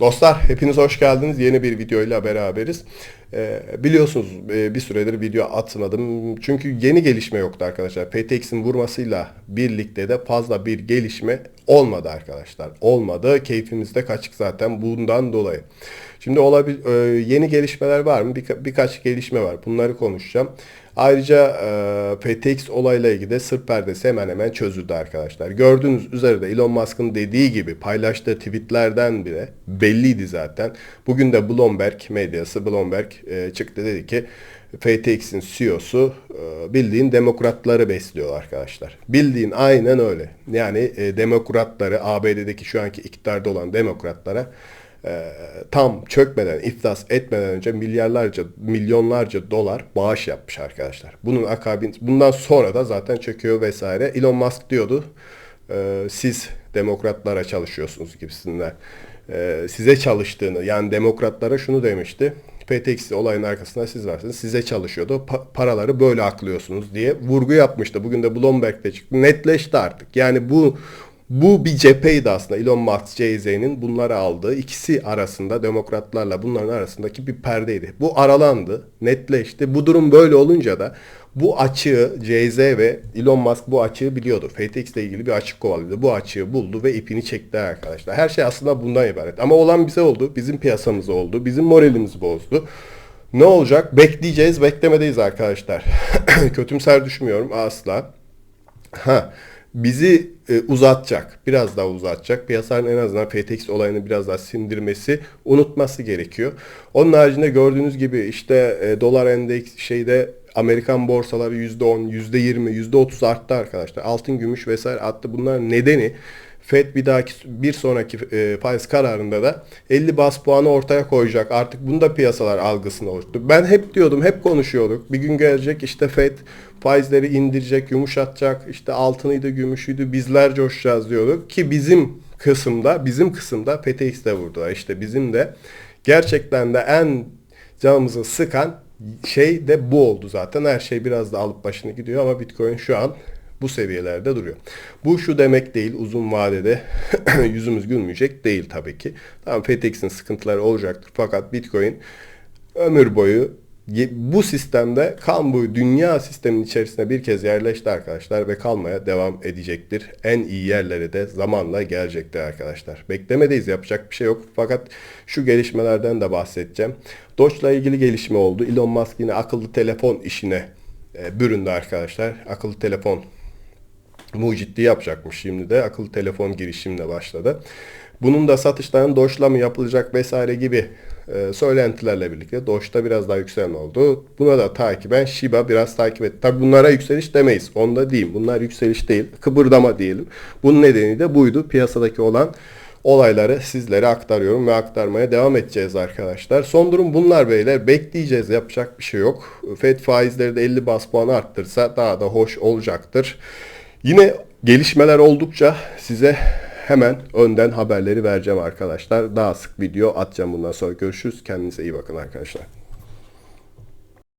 Dostlar hepiniz hoş geldiniz. Yeni bir videoyla beraberiz. Ee, biliyorsunuz e, bir süredir video atmadım. Çünkü yeni gelişme yoktu arkadaşlar. PTX'in vurmasıyla birlikte de fazla bir gelişme olmadı arkadaşlar. Olmadı. Keyfimiz de kaçık zaten bundan dolayı. Şimdi olabil e, yeni gelişmeler var mı? Birka- birkaç gelişme var. Bunları konuşacağım. Ayrıca e, FTX olayla ilgili de sır perdesi hemen hemen çözüldü arkadaşlar. Gördüğünüz üzere de Elon Musk'ın dediği gibi paylaştığı tweetlerden bile belliydi zaten. Bugün de Bloomberg medyası Bloomberg e, çıktı dedi ki FTX'in CEO'su e, bildiğin demokratları besliyor arkadaşlar. Bildiğin aynen öyle. Yani e, demokratları ABD'deki şu anki iktidarda olan demokratlara e, tam çökmeden, iflas etmeden önce milyarlarca, milyonlarca dolar bağış yapmış arkadaşlar. Bunun akabin, bundan sonra da zaten çöküyor vesaire. Elon Musk diyordu, e, siz demokratlara çalışıyorsunuz gibisinden. E, size çalıştığını, yani demokratlara şunu demişti. PTX olayın arkasında siz varsınız. Size çalışıyordu. Pa- paraları böyle aklıyorsunuz diye vurgu yapmıştı. Bugün de Bloomberg'de çıktı. Netleşti artık. Yani bu bu bir cepheydi aslında Elon Musk, Jay-Z'nin bunları aldığı ikisi arasında demokratlarla bunların arasındaki bir perdeydi. Bu aralandı, netleşti. Bu durum böyle olunca da bu açığı Jay-Z ve Elon Musk bu açığı biliyordu. FTX ile ilgili bir açık kovalıyordu. Bu açığı buldu ve ipini çekti arkadaşlar. Her şey aslında bundan ibaret. Ama olan bize oldu. Bizim piyasamız oldu. Bizim moralimizi bozdu. Ne olacak? Bekleyeceğiz. Beklemedeyiz arkadaşlar. Kötümser düşmüyorum asla. Ha, bizi e, uzatacak. Biraz daha uzatacak. Piyasanın en azından FTX olayını biraz daha sindirmesi, unutması gerekiyor. Onun haricinde gördüğünüz gibi işte e, dolar endeks şeyde Amerikan borsaları %10, %20, %30 arttı arkadaşlar. Altın, gümüş vesaire arttı. Bunlar nedeni Fed bir dahaki bir sonraki e, faiz kararında da 50 bas puanı ortaya koyacak. Artık bunda piyasalar algısını oluştu. Ben hep diyordum, hep konuşuyorduk. Bir gün gelecek işte Fed faizleri indirecek, yumuşatacak. İşte altınıydı, gümüşüydü. Bizler coşacağız diyorduk ki bizim kısımda, bizim kısımda FTX'de vurdular. İşte bizim de gerçekten de en canımızı sıkan şey de bu oldu zaten. Her şey biraz da alıp başını gidiyor ama Bitcoin şu an bu seviyelerde duruyor. Bu şu demek değil uzun vadede yüzümüz gülmeyecek değil tabii ki. Tamam FTX'in sıkıntıları olacaktır fakat Bitcoin ömür boyu bu sistemde kan boyu dünya sistemin içerisine bir kez yerleşti arkadaşlar ve kalmaya devam edecektir. En iyi yerlere de zamanla gelecektir arkadaşlar. Beklemedeyiz yapacak bir şey yok. Fakat şu gelişmelerden de bahsedeceğim. Doge'la ilgili gelişme oldu. Elon Musk yine akıllı telefon işine e, büründü arkadaşlar. Akıllı telefon mucitliği yapacakmış şimdi de. Akıllı telefon girişimle başladı. Bunun da satışların Doge'la mı yapılacak vesaire gibi e, söylentilerle birlikte Doge'da biraz daha yükselme oldu. Buna da takiben Shiba biraz takip etti. Tabi bunlara yükseliş demeyiz. Onda diyeyim. Bunlar yükseliş değil. Kıpırdama diyelim. Bunun nedeni de buydu. Piyasadaki olan olayları sizlere aktarıyorum ve aktarmaya devam edeceğiz arkadaşlar. Son durum bunlar beyler. Bekleyeceğiz. Yapacak bir şey yok. Fed faizleri de 50 bas puan arttırsa daha da hoş olacaktır. Yine gelişmeler oldukça size hemen önden haberleri vereceğim arkadaşlar. Daha sık video atacağım bundan sonra. Görüşürüz. Kendinize iyi bakın arkadaşlar.